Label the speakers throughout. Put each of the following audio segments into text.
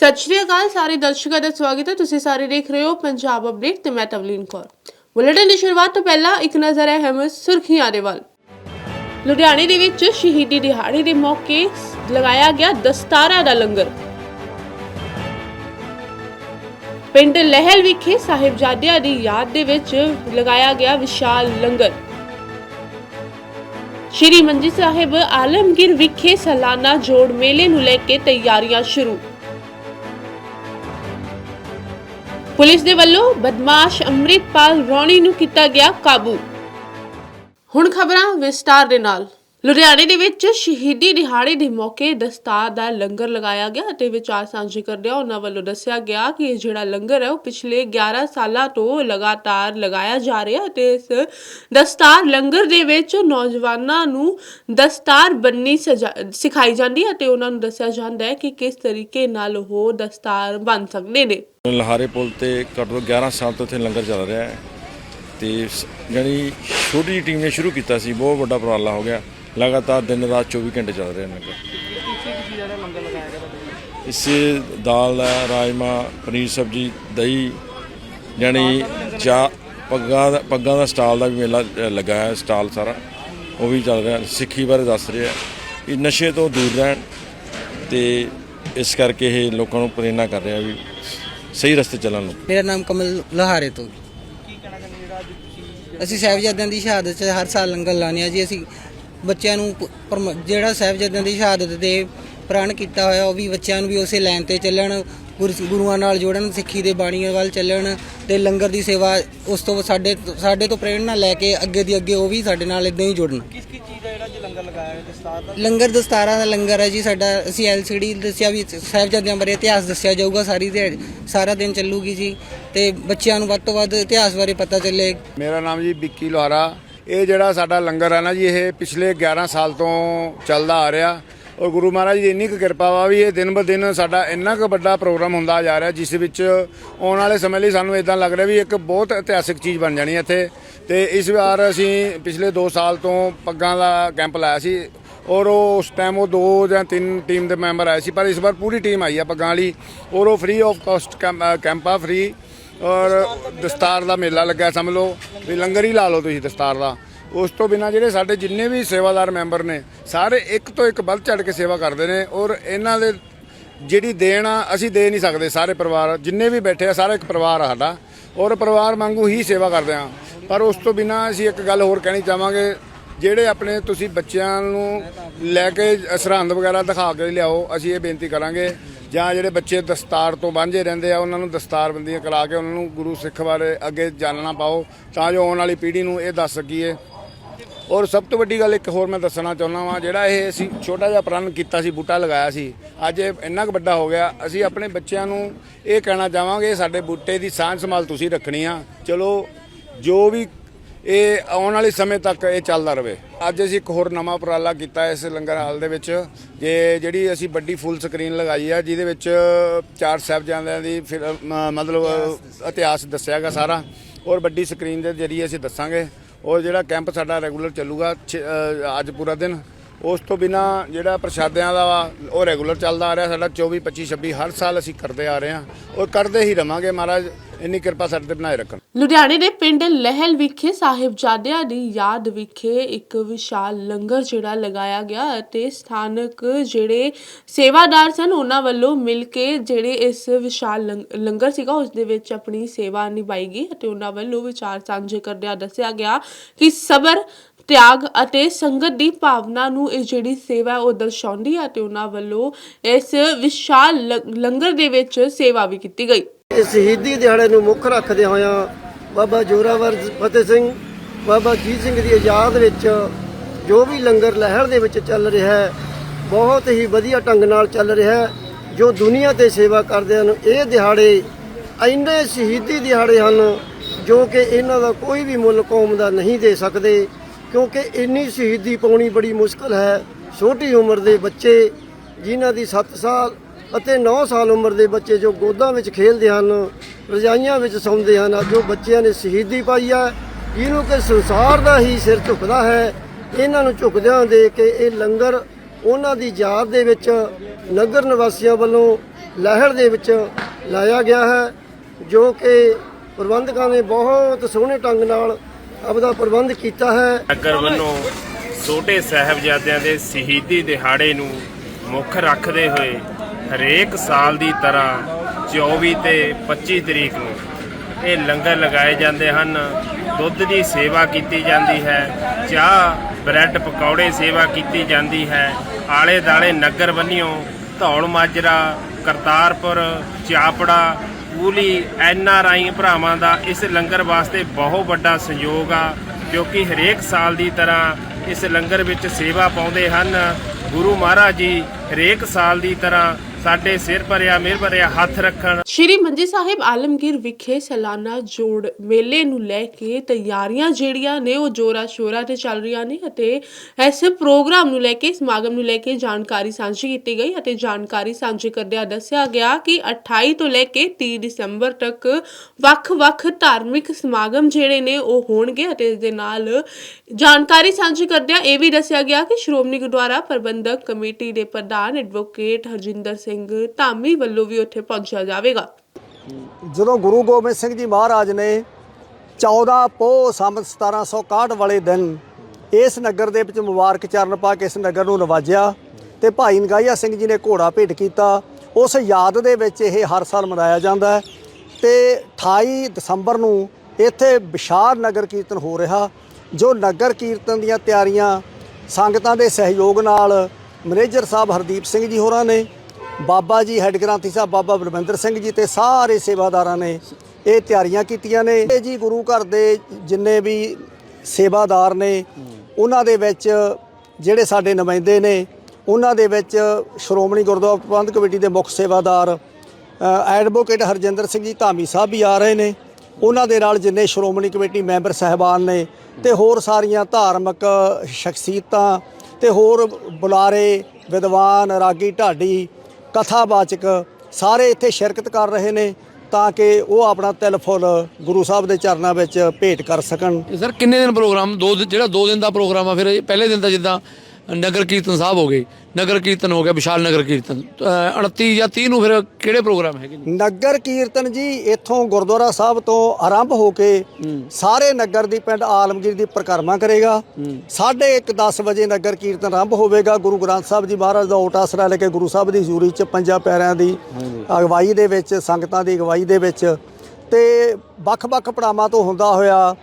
Speaker 1: ਸਤਿ ਸ਼੍ਰੀ ਅਕਾਲ ਸਾਰੇ ਦਰਸ਼ਕਾਂ ਦਾ ਸਵਾਗਤ ਹੈ। ਤੁਸੀਂ ਸਾਰੇ ਦੇਖ ਰਹੇ ਹੋ ਪੰਜਾਬ ਅਪਡੇਟ ਤੇ ਮੈਂ ਤਵਲੀਨ ਕੌਰ। ਬੁਲੇਟਿਨ ਦੀ ਸ਼ੁਰੂਆਤ ਤੋਂ ਪਹਿਲਾਂ ਇੱਕ ਨਜ਼ਰ ਹੈ ਅਹਿਮ ਸੁਰਖੀਆਂ ਦੇ ਵੱਲ। ਲੁਧਿਆਣੇ ਦੇ ਵਿੱਚ ਸ਼ਹੀਦੀ ਦਿਹਾੜੇ ਦੇ ਮੌਕੇ ਲਗਾਇਆ ਗਿਆ ਦਸਤਾਰਾ ਦਾ ਲੰਗਰ। ਪਿੰਡ ਲਹਿਲ ਵਿਖੇ ਸਾਹਿਬਜ਼ਾਦਿਆਂ ਦੀ ਯਾਦ ਦੇ ਵਿੱਚ ਲਗਾਇਆ ਗਿਆ ਵਿਸ਼ਾਲ ਲੰਗਰ। ਸ਼੍ਰੀ ਮੰਜੀ ਸਾਹਿਬ ਆਲਮਗੀਰ ਵਿਖੇ ਸਾਲਾਨਾ ਜੋੜ ਮੇਲੇ ਨੂੰ ਲੈ ਕੇ ਤਿਆਰੀਆਂ ਸ਼ੁਰੂ। ਪੁਲਿਸ ਦੇ ਵੱਲੋਂ ਬਦਮਾਸ਼ ਅੰਮ੍ਰਿਤਪਾਲ ਰੌਣੀ ਨੂੰ ਕੀਤਾ ਗਿਆ ਕਾਬੂ। ਹੁਣ ਖਬਰਾਂ ਵਿਸਤਾਰ ਦੇ ਨਾਲ। ਲੁਧਿਆਣੇ ਦੇ ਵਿੱਚ ਸ਼ਹੀਦੀ ਦਿਹਾੜੇ ਦੇ ਮੌਕੇ ਦਸਤਾਰ ਦਾ ਲੰਗਰ ਲਗਾਇਆ ਗਿਆ ਅਤੇ ਵਿਚਾਰ ਸਾਂਝੇ ਕਰਦਿਆਂ ਉਹਨਾਂ ਵੱਲੋਂ ਦੱਸਿਆ ਗਿਆ ਕਿ ਇਹ ਜਿਹੜਾ ਲੰਗਰ ਹੈ ਉਹ ਪਿਛਲੇ 11 ਸਾਲਾਂ ਤੋਂ ਲਗਾਤਾਰ ਲਗਾਇਆ ਜਾ ਰਿਹਾ ਹੈ ਇਸ ਦਸਤਾਰ ਲੰਗਰ ਦੇ ਵਿੱਚ ਨੌਜਵਾਨਾਂ ਨੂੰ ਦਸਤਾਰ ਬੰਨੀ ਸਿਖਾਈ ਜਾਂਦੀ ਹੈ ਤੇ ਉਹਨਾਂ ਨੂੰ ਦੱਸਿਆ ਜਾਂਦਾ ਹੈ ਕਿ ਕਿਸ ਤਰੀਕੇ ਨਾਲ ਉਹ ਦਸਤਾਰ ਬਣ ਸਕਦੇ ਨੇ।
Speaker 2: ਲਹਾਰੇ ਪੁਲ ਤੇ ਘੱਟੋ ਘੱਟ 11 ਸਾਲ ਤੋਂ ਇੱਥੇ ਲੰਗਰ ਚੱਲ ਰਿਹਾ ਹੈ ਤੇ ਸ- ਛੋਟੀ ਟੀਮ ਨੇ ਸ਼ੁਰੂ ਕੀਤਾ ਸੀ, ਬਹੁਤ ਵੱਡਾ ਉਪਰਾਲਾ ਹੋ ਗਿਆ। ਲਗਾਤਾਰ ਦਿਨ ਰਾਤ 24 ਘੰਟੇ ਚੱਲ ਰਿਹਾ ਲੰਗਰ ਇਸੇ ਦਾਲ ਹੈ ਰਾਜਮਾ ਪਨੀਰ ਸਬਜੀ ਦਹੀਂ ਜਾਣੀ ਚਾ ਪੱਗਾਂ ਦਾ ਪੱਗਾਂ ਦਾ ਸਟਾਲ ਦਾ ਵੀ ਮੇਲਾ ਅ, ਲੱਗਾ ਹੈ ਸਟਾਲ ਸਾਰਾ। ਉਹ ਵੀ ਚੱਲ ਰਿਹਾ। ਸਿੱਖੀ ਬਾਰੇ ਦੱਸ ਰਿਹਾ ਕਿ ਨਸ਼ੇ ਤੋਂ ਦੂਰ ਰਹਿਣ ਤੇ ਇਸ ਕਰਕੇ ਇਹ ਲੋਕਾਂ ਨੂੰ ਪ੍ਰੇਰਨਾ ਕਰ ਰਿਹਾ ਵੀ ਸਹੀ ਰਸਤੇ ਚੱਲਣ ਨੂੰ
Speaker 3: ਮੇਰਾ ਨਾਮ ਕਮਲ ਲੋਹਾਰੇ ਤੋਂ। ਅਸੀਂ ਸਾਹਿਬਜ਼ਾਦਿਆਂ ਦੀ ਸ਼ਹਾਦਤ 'ਚ ਹਰ ਸਾਲ ਲੰਗਰ ਲਾਉਂਦੇ ਹਾਂ ਜੀ। ਅਸੀਂ ਬੱਚਿਆਂ ਨੂੰ ਪ- ਪਰਮ- ਜਿਹੜਾ ਸਾਹਿਬਜ਼ਾਦਿਆਂ ਦੀ ਸ਼ਹਾਦਤ ਦੇ ਪ੍ਰਣ ਕੀਤਾ ਹੋਇਆ ਉਹ ਵੀ ਬੱਚਿਆਂ ਨੂੰ ਵੀ ਉਸੇ ਲਾਈਨ ਤੇ ਚੱਲਣ ਗੁਰ- ਗੁਰੂਆਂ ਨਾਲ ਜੋੜਨ ਸਿੱਖੀ ਦੇ ਬਾਣੀਆਂ ਵੱਲ ਚੱਲਣ ਤੇ ਲੰਗਰ ਦੀ ਸੇਵਾ ਉਸ ਤੋਂ ਸਾਡੇ ਸਾਡੇ ਤੋਂ ਪ੍ਰੇਰਣਾ ਲੈ ਕੇ ਅੱਗੇ ਦੀ ਅੱਗੇ ਉਹ ਵੀ ਸਾਡੇ ਨਾਲ ਇਦਾਂ ਹੀ ਜੁੜਨ।
Speaker 4: ਕਿਸ ਕਿਸ ਚੀਜ਼ ਦਾ ਜਿਹੜਾ ਜੀ ਲੰਗਰ ਲਗਾਇਆ ਹੈ ਦਸਤਾਰ ਦਾ?
Speaker 3: ਲੰਗਰ ਦਸਤਾਰਾਂ ਦਾ ਲੰਗਰ ਹੈ ਜੀ ਸਾਡਾ ਅਸੀਂ ਐਲਸੀਡੀ ਦੱਸਿਆ ਵੀ ਸਾਹਿਬਜ਼ਾਦਿਆਂ ਬਾਰੇ ਇਤਿਹਾਸ ਦੱਸਿਆ ਜਾਊਗਾ ਸਾਰੀ ਦਿਹਾੜੀ ਸਾਰਾ ਦਿਨ ਚੱਲੂਗੀ ਜੀ ਤੇ ਬੱਚਿਆਂ ਨੂੰ ਵੱਧ ਤੋਂ ਵੱਧ ਇਤਿਹਾਸ ਬਾਰੇ ਪਤਾ ਚੱਲੇ।
Speaker 5: ਮੇਰਾ ਨਾਮ ਜੀ ਵਿੱਕੀ ਲੋਹਾਰਾ ਇਹ ਜਿਹੜਾ ਸਾਡਾ ਲੰਗਰ ਆ ਨਾ ਜੀ, ਇਹ ਪਿਛਲੇ 11 ਸਾਲ ਤੋਂ ਚੱਲਦਾ ਆ ਰਿਹਾ। ਔਰ ਗੁਰੂ ਮਹਾਰਾਜ ਦੀ ਇੰਨੀ ਕੁ ਕਿਰਪਾ ਵਾ ਵੀ ਇਹ ਦਿਨ ਬ ਦਿਨ ਸਾਡਾ ਇੰਨਾ ਕੁ ਵੱਡਾ ਪ੍ਰੋਗਰਾਮ ਹੁੰਦਾ ਜਾ ਰਿਹਾ, ਜਿਸ ਵਿੱਚ ਆਉਣ ਵਾਲੇ ਸਮੇਂ ਲਈ ਸਾਨੂੰ ਇਦਾਂ ਲੱਗ ਰਿਹਾ ਵੀ ਇੱਕ ਬਹੁਤ ਇਤਿਹਾਸਿਕ ਚੀਜ਼ ਬਣ ਜਾਣੀ ਹੈ ਇੱਥੇ। ਤੇ ਇਸ ਵਾਰ ਅਸੀਂ ਪਿਛਲੇ 2 ਸਾਲ ਤੋਂ ਪੱਗਾਂ ਦਾ ਕੈਂਪ ਲਾਇਆ ਸੀ ਔਰ ਉਹ ਉਸ ਟਾਈਮ ਉਹ ਦੋ ਜਾਂ ਤਿੰਨ ਟੀਮ ਦੇ ਮੈਂਬਰ ਆਏ ਸੀ, ਪਰ ਇਸ ਵਾਰ ਪੂਰੀ ਟੀਮ ਆਈ ਆ ਪੱਗਾਂ ਵਾਲੀ। ਔਰ ਉਹ ਫ੍ਰੀ ਆਫ ਕਾਸਟ ਕੈਂਪ ਆ ਫ੍ਰੀ ਔਰ ਦਸਤਾਰ ਦਾ ਮੇਲਾ ਲੱਗਾ, ਸਮਝ ਲਓ, ਵੀ ਲੰਗਰ ਹੀ ਲਾ ਲਓ ਤੁਸੀਂ ਦਸਤਾਰ ਦਾ। ਉਸ ਤੋਂ ਬਿਨਾ ਜਿਹੜੇ ਸਾਡੇ ਜਿੰਨੇ ਵੀ ਸੇਵਾਦਾਰ ਮੈਂਬਰ ਨੇ, ਸਾਰੇ ਇੱਕ ਤੋਂ ਇੱਕ ਵੱਧ ਚੜ ਕੇ ਸੇਵਾ ਕਰਦੇ ਨੇ ਔਰ ਇਹਨਾਂ ਦੇ ਜਿਹੜੀ ਦੇਣ ਆ, ਅਸੀਂ ਦੇ ਨਹੀਂ ਸਕਦੇ, ਸਾਰੇ ਪਰਿਵਾਰ, ਜਿੰਨੇ ਵੀ ਬੈਠੇ ਆ, ਸਾਰਾ ਇੱਕ ਪਰਿਵਾਰ ਆ ਸਾਡਾ। ਔਰ ਪਰਿਵਾਰ ਵਾਂਗੂ ਹੀ ਸੇਵਾ ਕਰਦੇ ਆ। ਪਰ ਉਸ ਤੋਂ ਬਿਨਾ ਅਸੀਂ ਇੱਕ ਗੱਲ ਹੋਰ ਕਹਿਣੀ ਚਾਹਾਂਗੇ, ਜਿਹੜੇ ਆਪਣੇ ਤੁਸੀਂ ਬੱਚਿਆਂ ਨੂੰ ਲੈ ਕੇ ਸਰਹੰਦ ਵਗੈਰਾ ਦਿਖਾ ਕੇ ਲਿਆਓ, ਅਸੀਂ ਇਹ ਬੇਨਤੀ ਕਰਾਂਗੇ ਜਾਂ ਜਿਹੜੇ ਬੱਚੇ ਦਸਤਾਰ ਤੋਂ ਵਾਂਝੇ ਰਹਿੰਦੇ ਆ, ਉਹਨਾਂ ਨੂੰ ਦਸਤਾਰਬੰਦੀਆਂ ਕਰਾ ਕੇ ਉਹਨਾਂ ਨੂੰ ਗੁਰੂ ਸਿੱਖ ਬਾਰੇ ਅੱਗੇ ਜਾਣਨਾ ਪਾਓ, ਤਾਂ ਜੋ ਆਉਣ ਵਾਲੀ ਪੀੜ੍ਹੀ ਨੂੰ ਇਹ ਦੱਸ ਸਕੀਏ। ਔਰ ਸਭ ਤੋਂ ਵੱਡੀ ਗੱਲ ਇੱਕ ਹੋਰ ਮੈਂ ਦੱਸਣਾ ਚਾਹੁੰਦਾ ਵਾਂ, ਜਿਹੜਾ ਇਹ ਅਸੀਂ ਛੋਟਾ ਜਿਹਾ ਪ੍ਰਣ ਕੀਤਾ ਸੀ, ਬੂਟਾ ਲਗਾਇਆ ਸੀ, ਅੱਜ ਇਹ ਇੰਨਾ ਕੁ ਵੱਡਾ ਹੋ ਗਿਆ, ਅਸੀਂ ਆਪਣੇ ਬੱਚਿਆਂ ਨੂੰ ਇਹ ਕਹਿਣਾ ਚਾਹਾਂਗੇ, ਸਾਡੇ ਬੂਟੇ ਦੀ ਸਾਂਝ ਸੰਭਾਲ ਤੁਸੀਂ ਰੱਖਣੀ ਆ। ਚਲੋ, ਜੋ ਵੀ ਇਹ ਆਉਣ ਵਾਲੇ ਸਮੇਂ ਤੱਕ ਇਹ ਚੱਲਦਾ ਰਵੇ। ਅੱਜ ਅਸੀਂ ਇੱਕ ਹੋਰ ਨਵਾਂ ਉਪਰਾਲਾ ਕੀਤਾ ਇਸ ਲੰਗਰ ਹਾਲ ਦੇ ਵਿੱਚ ਜੇ ਜਿਹੜੀ ਅਸੀਂ ਵੱਡੀ ਫੁੱਲ ਸਕਰੀਨ ਲਗਾਈ ਆ ਜਿਹਦੇ ਵਿੱਚ ਚਾਰ ਸਾਹਿਬਜ਼ਾਦਿਆਂ ਦੀ ਫਿਰ ਮਤਲਬ ਇਤਿਹਾਸ ਦੱਸਿਆਗਾ ਸਾਰਾ ਔਰ ਵੱਡੀ ਸਕਰੀਨ ਦੇ ਜਰੀਏ ਅਸੀਂ ਦੱਸਾਂਗੇ। ਔਰ ਜਿਹੜਾ ਕੈਂਪ ਸਾਡਾ ਰੈਗੂਲਰ ਚੱਲੂਗਾ ਅੱਜ ਪੂਰਾ ਦਿਨ ਉਸ ਤੋਂ ਬਿਨਾ ਜਿਹੜਾ ਪ੍ਰਸ਼ਾਦਿਆਂ ਦਾ ਵਾ, ਉਹ ਰੈਗੂਲਰ ਚੱਲਦਾ ਆ ਰਿਹਾ, ਸਾਡਾ 24 25 26 ਹਰ ਸਾਲ ਅਸੀਂ ਕਰਦੇ ਆ ਰਹੇ ਹਾਂ। ਔਰ ਕਰਦੇ ਹੀ ਰਵਾਂਗੇ ਮਹਾਰਾਜ, ਇੰਨੀ ਕਿਰਪਾ ਸਾਡੇ ਤੇ ਬਣਾਏ ਰੱਖਣ।
Speaker 1: ਲੁਧਿਆਣੇ ਦੇ ਪਿੰਡ ਲਹਿਲ ਵਿਖੇ ਸਾਹਿਬਜ਼ਾਦਿਆਂ ਦੀ ਯਾਦ ਵਿਖੇ ਇੱਕ ਵਿਸ਼ਾਲ ਲੰਗਰ ਜਿਹੜਾ ਲਗਾਇਆ ਗਿਆ ਅਤੇ ਸਥਾਨਕ ਜਿਹੜੇ ਸੇਵਾਦਾਰ ਸਨ, ਉਹਨਾਂ ਵੱਲੋਂ ਮਿਲ ਕੇ ਜਿਹੜੇ ਇਸ ਵਿਸ਼ਾਲ ਲੰਗਰ ਸੀਗਾ, ਉਸ ਦੇ ਵਿੱਚ ਆਪਣੀ ਸੇਵਾ ਨਿਭਾਈ ਗਈ ਅਤੇ ਉਹਨਾਂ ਵੱਲੋਂ ਵਿਚਾਰ ਸਾਂਝੇ ਕਰਦਿਆਂ ਦੱਸਿਆ ਗਿਆ ਕਿ ਸਬਰ ਤਿਆਗ ਅਤੇ ਸੰਗਤ ਦੀ ਭਾਵਨਾ ਨੂੰ ਇਹ ਜਿਹੜੀ ਸੇਵਾ ਉਹ ਦਰਸਾਉਂਦੀ ਹੈ ਤੇ ਉਹਨਾਂ ਵੱਲੋਂ ਇਸ ਵਿਸ਼ਾਲ ਲੰ- ਲੰਗਰ ਦੇ ਵਿੱਚ ਸੇਵਾ ਵੀ ਕੀਤੀ ਗਈ।
Speaker 6: ਇਸ ਸ਼ਹੀਦੀ ਦਿਹਾੜੇ ਨੂੰ ਮੁੱਖ ਰੱਖਦੇ ਹੋਇਆਂ ਬਾਬਾ ਜੋਰਾਵਰ ਫਤਿਹ ਸਿੰਘ, ਬਾਬਾ ਜੀਤ ਸਿੰਘ ਦੀ ਆਜ਼ਾਦ ਵਿੱਚ ਜੋ ਵੀ ਲੰਗਰ ਲਹਿਰ ਦੇ ਵਿੱਚ ਚੱਲ ਰਿਹਾ ਹੈ, ਬਹੁਤ ਹੀ ਵਧੀਆ ਢੰਗ ਨਾਲ ਚੱਲ ਰਿਹਾ ਹੈ, ਜੋ ਦੁਨੀਆ ਤੇ ਸੇਵਾ ਕਰਦੇ ਹਨ, ਇਹ ਦਿਹਾੜੇ ਇੰਨੇ ਸ਼ਹੀਦੀ ਦਿਹਾੜੇ ਹਨ ਜੋ ਕਿ ਇਹਨਾਂ ਦਾ ਕੋਈ ਵੀ ਮੁੱਲ ਕੌਮ ਦਾ ਨਹੀਂ ਦੇ ਸਕਦੇ। ਕਿਉਂਕਿ ਇੰਨੀ ਸ਼ਹੀਦੀ ਪਾਉਣੀ ਬੜੀ ਮੁਸ਼ਕਲ ਹੈ। ਛੋਟੀ ਉਮਰ ਦੇ ਬੱਚੇ ਜਿਨ੍ਹਾਂ ਦੀ 7 ਸਾਲ ਅਤੇ 9 ਸਾਲ ਉਮਰ ਦੇ ਬੱਚੇ ਜੋ ਗੋਦਾਂ ਵਿੱਚ ਖੇਲਦੇ ਹਨ, ਰਜਾਈਆਂ ਵਿੱਚ ਸੌਂਦੇ ਹਨ ਜੋ ਬੱਚਿਆਂ ਨੇ ਸ਼ਹੀਦੀ ਪਾਈ ਹੈ। ਜਿਹਨੂੰ ਕਿ ਸੰਸਾਰ ਦਾ ਹੀ ਸਿਰ ਝੁਕਦਾ ਹੈ। ਇਹਨਾਂ ਨੂੰ ਝੁਕਦਿਆਂ ਦੇ ਕੇ ਇਹ ਲੰਗਰ ਉਹਨਾਂ ਦੀ ਯਾਦ ਦੇ ਵਿੱਚ ਨਗਰ ਨਿਵਾਸੀਆਂ ਵੱਲੋਂ ਲਹਿਰ ਦੇ ਵਿੱਚ ਲਾਇਆ ਗਿਆ ਹੈ, ਜੋ ਕਿ ਪ੍ਰਬੰਧਕਾਂ ਨੇ ਬਹੁਤ ਸੋਹਣੇ ਢੰਗ ਨਾਲ ਆਪਦਾ ਪ੍ਰਬੰਧ ਕੀਤਾ ਹੈ।
Speaker 7: ਨਗਰ ਵੱਲੋਂ ਛੋਟੇ ਸਾਹਿਬਜ਼ਾਦਿਆਂ ਦੇ ਸ਼ਹੀਦੀ ਦਿਹਾੜੇ ਨੂੰ ਮੁੱਖ ਰੱਖਦੇ ਹੋਏ ਹਰੇਕ ਸਾਲ ਦੀ ਤਰ੍ਹਾਂ 24 ਤੇ 25 ਤਰੀਕ ਨੂੰ ਇਹ ਲੰਗਰ ਲਗਾਏ ਜਾਂਦੇ ਹਨ। ਦੁੱਧ ਦੀ ਸੇਵਾ ਕੀਤੀ ਜਾਂਦੀ ਹੈ, ਚਾਹ, ਬ੍ਰੈਡ, ਪਕੌੜੇ ਸੇਵਾ ਕੀਤੀ ਜਾਂਦੀ ਹੈ। ਆਲੇ ਦਾਲੇ ਨਗਰ ਬੰਨਿਓ ਧੌਲ ਮਾਜਰਾ, ਕਰਤਾਰਪੁਰ, ਚਾਪੜਾ ਪੂਲੀ ਐਨ ਆਰ ਆਈ ਭਰਾਵਾਂ ਦਾ ਇਸ ਲੰਗਰ ਵਾਸਤੇ ਬਹੁਤ ਵੱਡਾ ਸਹਿਯੋਗ ਆ, ਕਿਉਂਕਿ ਹਰੇਕ ਸਾਲ ਦੀ ਤਰ੍ਹਾਂ ਇਸ ਲੰਗਰ ਵਿੱਚ ਸੇਵਾ ਪਾਉਂਦੇ ਹਨ। ਗੁਰੂ ਮਹਾਰਾਜ ਜੀ ਹਰੇਕ ਸਾਲ ਦੀ ਤਰ੍ਹਾਂ ਸਾਡੇ ਸਿਰ ਭਰਿਆ, ਮਿਹਰ ਭਰਿਆ, ਹੱਥ ਰੱਖਣ।
Speaker 1: ਸ਼੍ਰੀ ਮੰਜੀ ਸਾਹਿਬ ਆਲਮਗੀਰ ਵਿਖੇ ਸਾਲਾਨਾ ਜੋੜ ਮੇਲੇ ਨੂੰ ਲੈ ਕੇ ਤਿਆਰੀਆਂ ਜਿਹੜੀਆਂ ਨੇ, ਉਹ ਜੋਰਾ ਸ਼ੋਰਾ ਤੇ ਚੱਲ ਰਹੀਆਂ ਨੇ ਅਤੇ ਇਸ ਪ੍ਰੋਗਰਾਮ ਨੂੰ ਲੈ ਕੇ, ਸਮਾਗਮ ਨੂੰ ਲੈ ਕੇ ਜਾਣਕਾਰੀ ਸਾਂਝੀ ਕੀਤੀ ਗਈ ਅਤੇ ਜਾਣਕਾਰੀ ਸਾਂਝੀ ਕਰਦਿਆਂ ਦੱਸਿਆ ਗਿਆ ਕਿ 28 ਤੋਂ ਲੈ ਕੇ 30 ਦਸੰਬਰ ਤੱਕ ਵੱਖ-ਵੱਖ ਧਾਰਮਿਕ ਸਮਾਗਮ ਜਿਹੜੇ ਨੇ, ਉਹ ਹੋਣਗੇ ਅਤੇ ਇਸ ਦੇ ਨਾਲ ਜਾਣਕਾਰੀ ਸਾਂਝੀ ਕਰਦਿਆਂ ਇਹ ਵੀ ਦੱਸਿਆ ਗਿਆ ਕਿ ਸ਼੍ਰੋਮਣੀ ਗੁਰਦੁਆਰਾ ਪ੍ਰਬੰਧਕ ਕਮੇਟੀ ਦੇ ਪ੍ਰਧਾਨ ਐਡਵੋਕੇਟ ਹਰਜਿੰਦਰ ਸਿੰਘ ਧਾਮੀ ਵੱਲੋਂ ਵੀ ਉੱਥੇ ਪਹੁੰਚਿਆ ਜਾਵੇਗਾ।
Speaker 8: ਜਦੋਂ ਗੁਰੂ ਗੋਬਿੰਦ ਸਿੰਘ ਜੀ ਮਹਾਰਾਜ ਨੇ 14 ਪੋਹ ਸੰਮਤ 1761 ਵਾਲੇ ਦਿਨ ਇਸ ਨਗਰ ਦੇ ਵਿੱਚ ਮੁਬਾਰਕ ਚਰਨ ਪਾ ਕੇ ਇਸ ਨਗਰ ਨੂੰ ਨਵਾਜਿਆ ਤੇ ਭਾਈ ਨਗਾਈਆ ਸਿੰਘ ਜੀ ਨੇ ਘੋੜਾ ਭੇਟ ਕੀਤਾ। ਉਸ ਯਾਦ ਦੇ ਵਿੱਚ ਇਹ ਹਰ ਸਾਲ ਮਨਾਇਆ ਜਾਂਦਾ ਹੈ ਤੇ 28 ਦਸੰਬਰ ਨੂੰ ਇੱਥੇ ਵਿਸ਼ਾਲ ਨਗਰ ਕੀਰਤਨ ਹੋ ਰਿਹਾ, ਜੋ ਨਗਰ ਕੀਰਤਨ ਦੀਆਂ ਤਿਆਰੀਆਂ ਸੰਗਤਾਂ ਦੇ ਸਹਿਯੋਗ ਨਾਲ ਮੈਨੇਜਰ ਸਾਹਿਬ ਹਰਦੀਪ ਸਿੰਘ ਜੀ ਹੋਰਾਂ ਨੇ ਬਾਬਾ ਜੀ ਹੈੱਡ ਗ੍ਰੰਥੀ ਸਾਹਿਬ ਬਾਬਾ ਬਲਵਿੰਦਰ ਸਿੰਘ ਜੀ ਤੇ ਸਾਰੇ ਸੇਵਾਦਾਰਾਂ ਨੇ ਇਹ ਤਿਆਰੀਆਂ ਕੀਤੀਆਂ ਨੇ। ਇਹ ਜੀ ਗੁਰੂ ਘਰ ਦੇ ਜਿੰਨੇ ਵੀ ਸੇਵਾਦਾਰ ਨੇ, ਉਹਨਾਂ ਦੇ ਵਿੱਚ ਜਿਹੜੇ ਸਾਡੇ ਨੁਮਾਇੰਦੇ ਨੇ, ਉਹਨਾਂ ਦੇ ਵਿੱਚ ਸ਼੍ਰੋਮਣੀ ਗੁਰਦੁਆਰਾ ਪ੍ਰਬੰਧਕ ਕਮੇਟੀ ਦੇ ਮੁੱਖ ਸੇਵਾਦਾਰ ਐਡਵੋਕੇਟ ਹਰਜਿੰਦਰ ਸਿੰਘ ਜੀ ਧਾਮੀ ਸਾਹਿਬ ਵੀ ਆ ਰਹੇ ਨੇ। ਉਹਨਾਂ ਦੇ ਨਾਲ ਜਿੰਨੇ ਸ਼੍ਰੋਮਣੀ ਕਮੇਟੀ ਮੈਂਬਰ ਸਹਿਬਾਨ ਨੇ ਤੇ ਹੋਰ ਸਾਰੀਆਂ ਧਾਰਮਿਕ ਸ਼ਖਸੀਅਤਾਂ ਤੇ ਹੋਰ ਬੁਲਾਰੇ, ਵਿਦਵਾਨ, ਰਾਗੀ, ਢਾਡੀ ਕਥਾਵਾਚਕ ਸਾਰੇ ਇੱਥੇ ਸ਼ਿਰਕਤ ਕਰ ਰਹੇ ਨੇ ਤਾਂ ਕਿ ਉਹ ਆਪਣਾ ਤਿਲ ਫੁੱਲ ਗੁਰੂ ਸਾਹਿਬ ਦੇ ਚਰਨਾਂ ਵਿੱਚ ਭੇਟ ਕਰ ਸਕਣ।
Speaker 9: ਸਰ ਕਿੰਨੇ ਦਿਨ ਪ੍ਰੋਗਰਾਮ? ਦੋ ਦਿਨ- ਜਿਹੜਾ 2 ਦਿਨ ਦਾ ਪ੍ਰੋਗਰਾਮ ਆ, ਫਿਰ ਇਹ ਪਹਿਲੇ ਦਿਨ ਦਾ ਜਿੱਦਾਂ ਨਗਰ ਕੀਰਤਨ ਸਾਹਿਬ ਹੋ ਗਏ ਨਗਰ ਕੀਰਤਨ ਹੋ ਗਿਆ ਵਿਸ਼ਾਲ ਨਗਰ ਕੀਰਤਨ। ਅ, 29 ਜਾਂ 30 ਨੂੰ ਫਿਰ ਕਿਹੜੇ ਪ੍ਰੋਗਰਾਮ ਹੈਗੇ ਜੀ
Speaker 8: ਨਗਰ ਕੀਰਤਨ ਜੀ ਇੱਥੋਂ ਗੁਰਦੁਆਰਾ ਸਾਹਿਬ ਤੋਂ ਆਰੰਭ ਹੋ ਕੇ ਸਾਰੇ ਨਗਰ ਦੀ ਪਿੰਡ ਆਲਮਗੀਰ ਦੀ ਪਰਿਕਰਮਾ ਕਰੇਗਾ। ਸਾਢੇ ਇੱਕ 10 ਵਜੇ ਨਗਰ ਕੀਰਤਨ ਆਰੰਭ ਹੋਵੇਗਾ। ਗੁਰੂ ਗ੍ਰੰਥ ਸਾਹਿਬ ਜੀ ਮਹਾਰਾਜ ਦਾ ਓਟ ਆਸਰਾ ਲੈ ਕੇ ਗੁਰੂ ਸਾਹਿਬ ਦੀ ਹਜ਼ੂਰੀ ਚ ਪੰਜਾਂ ਪਿਆਰਿਆਂ ਦੀ ਅਗਵਾਈ ਦੇ ਵਿੱਚ ਸੰਗਤਾਂ ਦੀ ਅਗਵਾਈ ਦੇ ਵਿੱਚ। ਤੇ ਵੱਖ-ਵੱਖ ਪੜਾਵਾਂ ਤੋਂ ਹੁੰਦਾ ਹੋਇਆ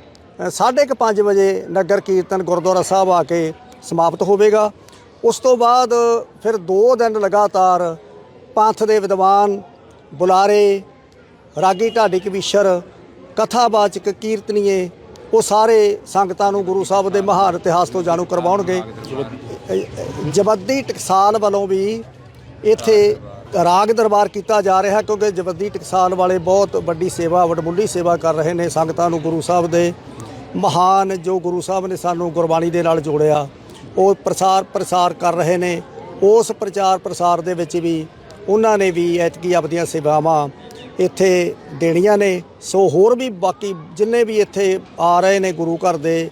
Speaker 8: ਅ, ਸਾਢੇ ਕੁ ਪੰਜ ਵਜੇ ਨਗਰ ਕੀਰਤਨ ਗੁਰਦੁਆਰਾ ਸਾਹਿਬ ਆ ਕੇ ਸਮਾਪਤ ਹੋਵੇਗਾ। ਉਸ ਤੋਂ ਬਾਅਦ ਫਿਰ 2 ਦਿਨ ਲਗਾਤਾਰ ਪੰਥ ਦੇ ਵਿਦਵਾਨ, ਬੁਲਾਰੇ, ਰਾਗੀ ਢਾਡੀ ਕਵੀਸ਼ਰ, ਕਥਾਵਾਚਕ ਕੀਰਤਨੀਏ, ਉਹ ਸਾਰੇ ਸੰਗਤਾਂ ਨੂੰ ਗੁਰੂ ਸਾਹਿਬ ਦੇ ਮਹਾਨ ਇਤਿਹਾਸ ਤੋਂ ਜਾਣੂ ਕਰਵਾਉਣਗੇ। ਜਬੱਦੀ ਟਕਸਾਲ ਵੱਲੋਂ ਵੀ ਇੱਥੇ ਰਾਗ ਦਰਬਾਰ ਕੀਤਾ ਜਾ ਰਿਹਾ ਕਿਉਂਕਿ ਜਬੱਦੀ ਟਕਸਾਲ ਵਾਲੇ ਬਹੁਤ ਵੱਡੀ ਸੇਵਾ, ਵਡਮੁੱਲੀ ਸੇਵਾ ਕਰ ਰਹੇ ਨੇ ਸੰਗਤਾਂ ਨੂੰ ਗੁਰੂ ਸਾਹਿਬ ਦੇ ਮਹਾਨ ਜੋ ਗੁਰੂ ਸਾਹਿਬ ਨੇ ਸਾਨੂੰ ਗੁਰਬਾਣੀ ਦੇ ਨਾਲ ਜੋੜਿਆ। ਉਹ ਪ੍ਰਸਾਰ ਪ੍ਰਸਾਰ ਕਰ ਰਹੇ ਨੇ। ਉਸ ਪ੍ਰਚਾਰ ਪ੍ਰਸਾਰ ਦੇ ਵਿੱਚ ਵੀ ਉਹਨਾਂ ਨੇ ਵੀ ਐਤਕੀ ਆਪਦੀਆਂ ਸੇਵਾਵਾਂ ਇੱਥੇ ਦੇਣੀਆਂ ਨੇ। ਸੋ ਹੋਰ ਵੀ ਬਾਕੀ ਜਿੰਨੇ ਵੀ ਇੱਥੇ ਆ ਰਹੇ ਨੇ ਗੁਰੂ ਘਰ ਦੇ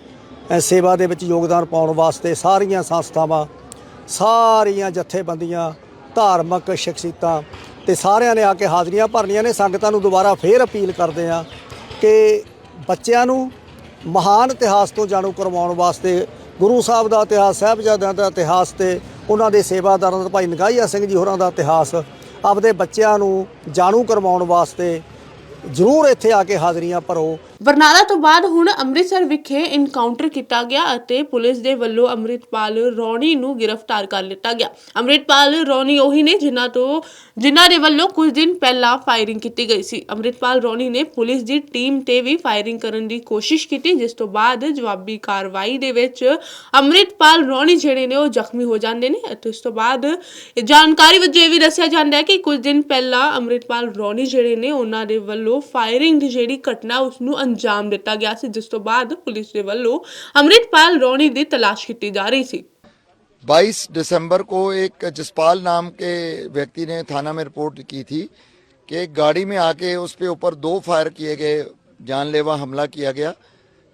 Speaker 8: ਸੇਵਾ ਦੇ ਵਿੱਚ ਯੋਗਦਾਨ ਪਾਉਣ ਵਾਸਤੇ ਸਾਰੀਆਂ ਸੰਸਥਾਵਾਂ, ਸਾਰੀਆਂ ਜਥੇਬੰਦੀਆਂ, ਧਾਰਮਿਕ ਸ਼ਖਸੀਅਤਾਂ ਤੇ ਸਾਰਿਆਂ ਨੇ ਆ ਕੇ ਹਾਜ਼ਰੀਆਂ ਭਰਨੀਆਂ ਨੇ। ਸੰਗਤਾਂ ਨੂੰ ਦੁਬਾਰਾ ਫੇਰ ਅਪੀਲ ਕਰਦੇ ਆ ਕਿ ਬੱਚਿਆਂ ਨੂੰ ਮਹਾਨ ਇਤਿਹਾਸ ਤੋਂ ਜਾਣੂ ਕਰਵਾਉਣ ਵਾਸਤੇ ਗੁਰੂ ਸਾਹਿਬ ਦਾ ਇਤਿਹਾਸ, ਸਾਹਿਬਜ਼ਾਦਿਆਂ ਦਾ ਇਤਿਹਾਸ ਤੇ ਉਹਨਾਂ ਦੇ ਸੇਵਾਦਾਰਾਂ ਦਾ, ਭਾਈ ਨਗਾਈਆ ਸਿੰਘ ਜੀ ਹੋਰਾਂ ਦਾ ਇਤਿਹਾਸ, ਆਪਦੇ ਬੱਚਿਆਂ ਨੂੰ ਜਾਣੂ ਕਰਵਾਉਣ ਵਾਸਤੇ ਜ਼ਰੂਰ ਇੱਥੇ ਆ ਕੇ ਹਾਜ਼ਰੀਆਂ ਭਰੋ।
Speaker 1: ਬਰਨਾਲਾ ਤੋਂ ਬਾਅਦ ਹੁਣ ਅੰਮ੍ਰਿਤਸਰ ਵਿਖੇ ਇਨਕਾਊਂਟਰ ਕੀਤਾ ਗਿਆ ਅਤੇ ਪੁਲਿਸ ਦੇ ਵੱਲੋਂ ਅੰਮ੍ਰਿਤਪਾਲ ਰੌਣੀ ਨੂੰ ਗ੍ਰਿਫਤਾਰ ਕਰ ਲਿੱਤਾ ਗਿਆ। ਅੰਮ੍ਰਿਤਪਾਲ ਰੌਣੀ ਉਹੀ ਨੇ ਜਿਨ੍ਹਾਂ ਤੋਂ ਜਿਨ੍ਹਾਂ ਦੇ ਵੱਲੋਂ ਕੁਝ ਦਿਨ ਪਹਿਲਾਂ ਫਾਇਰਿੰਗ ਕੀਤੀ ਗਈ ਸੀ। ਅੰਮ੍ਰਿਤਪਾਲ ਰੌਣੀ ਨੇ ਪੁਲਿਸ ਦੀ ਟੀਮ ਤੇ ਵੀ ਫਾਇਰਿੰਗ ਕਰਨ ਦੀ ਕੋਸ਼ਿਸ਼ ਕੀਤੀ, ਜਿਸ ਤੋਂ ਬਾਅਦ ਜਵਾਬੀ ਕਾਰਵਾਈ ਦੇ ਵਿੱਚ ਅੰਮ੍ਰਿਤਪਾਲ ਰੌਣੀ ਜਿਹੜੇ ਨੇ ਉਹ ਜ਼ਖਮੀ ਹੋ ਜਾਂਦੇ ਨੇ ਅਤੇ ਉਸ ਤੋਂ ਬਾਅਦ ਜਾਣਕਾਰੀ ਵਜੋਂ ਇਹ ਵੀ ਦੱਸਿਆ ਜਾਂਦਾ ਹੈ ਕਿ ਕੁਝ ਦਿਨ ਪਹਿਲਾਂ ਅੰਮ੍ਰਿਤਪਾਲ ਰੌਣੀ ਜਿਹੜੇ ਨੇ ਉਹਨਾਂ ਦੇ ਵੱਲੋਂ ਫਾਇਰਿੰਗ ਦੀ ਜਿਹੜੀ ਘਟਨਾ ਉਸ ਨੂੰ ਅੰਜਾਮ ਦਿੱਤਾ ਗਿਆ ਸੀ ਜਿਸ ਤੋਂ ਬਾਅਦ ਪੁਲਿਸ ਦੇ ਵੱਲੋਂ ਅੰਮ੍ਰਿਤਪਾਲ ਰੌਣੀ ਦੀ ਤਲਾਸ਼ ਕੀਤੀ ਜਾ ਰਹੀ ਸੀ
Speaker 10: 22 दिसंबर को एक जसपाल नाम के व्यक्ति ने थाना में रिपोर्ट की थी कि एक गाड़ी में आके उस पे ऊपर दो फायर किए गए जानलेवा हमला किया गया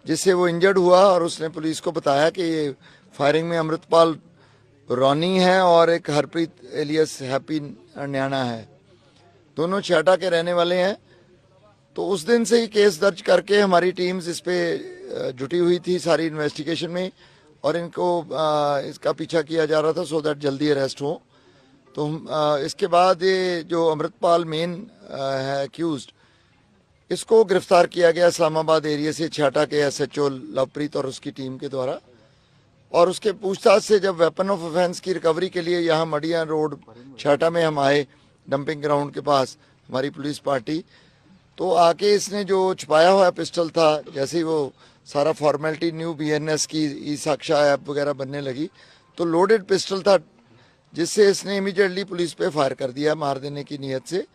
Speaker 10: जिससे वो इंजर्ड हुआ और उसने पुलिस को बताया कि ये फायरिंग में अमृतपाल रॉनी है और एक हरप्रीत एलियस हैप्पी न्याना है दोनों छाटा के रहने वाले हैं तो उस दिन से ही केस दर्ज करके हमारी टीम्स इस पर जुटी हुई थी सारी इन्वेस्टिगेशन में और इनको अ, इसका पीछा किया जा रहा था सो दैट जल्दी अरेस्ट हो। तो अ, इसके बाद ये जो अमृतपाल मेन है एक्यूज इसको गिरफ़्तार किया गया इस्लामाबाद एरिया से छाटा के एसएचओ लवप्रीत और उसकी टीम के द्वारा। और उसके पूछताछ से जब वेपन ऑफ़ ऑफेंस की रिकवरी के लिए यहाँ मडिया रोड छाटा में हम आए डंपिंग ग्राउंड के पास हमारी पुलिस पार्टी तो आके इसने जो छुपाया हुआ पिस्टल था जैसे ही वो सारा फॉर्मेलिटी न्यू बीएनएस की ई साक्षा ऐप वगैरह बनने लगी तो लोडेड पिस्टल था जिससे इसने इमीडिएटली पुलिस पे फायर कर दिया मार देने की नीयत से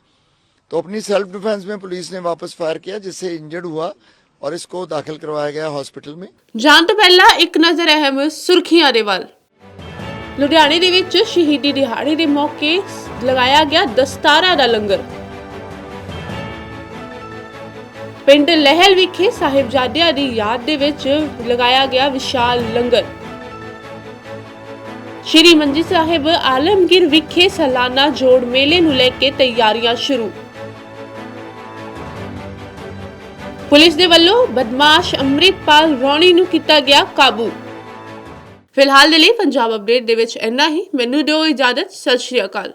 Speaker 10: तो अपनी सेल्फ डिफेंस में पुलिस ने वापस फायर किया जिससे इंजर्ड हुआ और इसको दाखिल करवाया गया हॉस्पिटल में
Speaker 1: ਜਾਣ ਤੋਂ ਪਹਿਲਾਂ ਇੱਕ ਨਜ਼ਰ ਅਹਿਮ ਸੁਰਖੀਆਂ ਦੇ ਵੱਲ ਲੁਧਿਆਣੇ ਦੇ ਵਿੱਚ ਸ਼ਹੀਦੀ ਦਿਹਾੜੇ ਦੇ ਮੌਕੇ ਲਗਾਇਆ ਗਿਆ ਦਸਤਾਰਾ ਦਾ ਲੰਗਰ ਪਿੰਡ ਲਹਿਲ ਵਿਖੇ ਸਾਹਿਬਜ਼ਾਦਿਆਂ ਦੀ ਯਾਦ ਦੇ ਵਿੱਚ ਲਗਾਇਆ ਗਿਆ ਵਿਸ਼ਾਲ ਲੰਗਰ। ਸ਼੍ਰੀ ਮੰਜੀ ਸਾਹਿਬ ਆਲਮਗੀਰ ਵਿਖੇ ਸਾਲਾਨਾ ਜੋੜ ਮੇਲੇ ਨੂੰ ਲੈ ਕੇ ਤਿਆਰੀਆਂ ਸ਼ੁਰੂ। ਪੁਲਿਸ ਦੇ ਵੱਲੋਂ ਬਦਮਾਸ਼ ਅੰਮ੍ਰਿਤਪਾਲ ਰੌਣੀ ਨੂੰ ਕੀਤਾ ਗਿਆ ਕਾਬੂ। ਫਿਲਹਾਲ ਦੇ ਲਈ ਪੰਜਾਬ ਅਪਡੇਟ ਦੇ ਵਿੱਚ ਇੰਨਾ ਹੀ। ਮੈਨੂੰ ਦਿਓ ਇਜਾਜ਼ਤ। ਸਤਿ ਸ਼੍ਰੀ ਅਕਾਲ।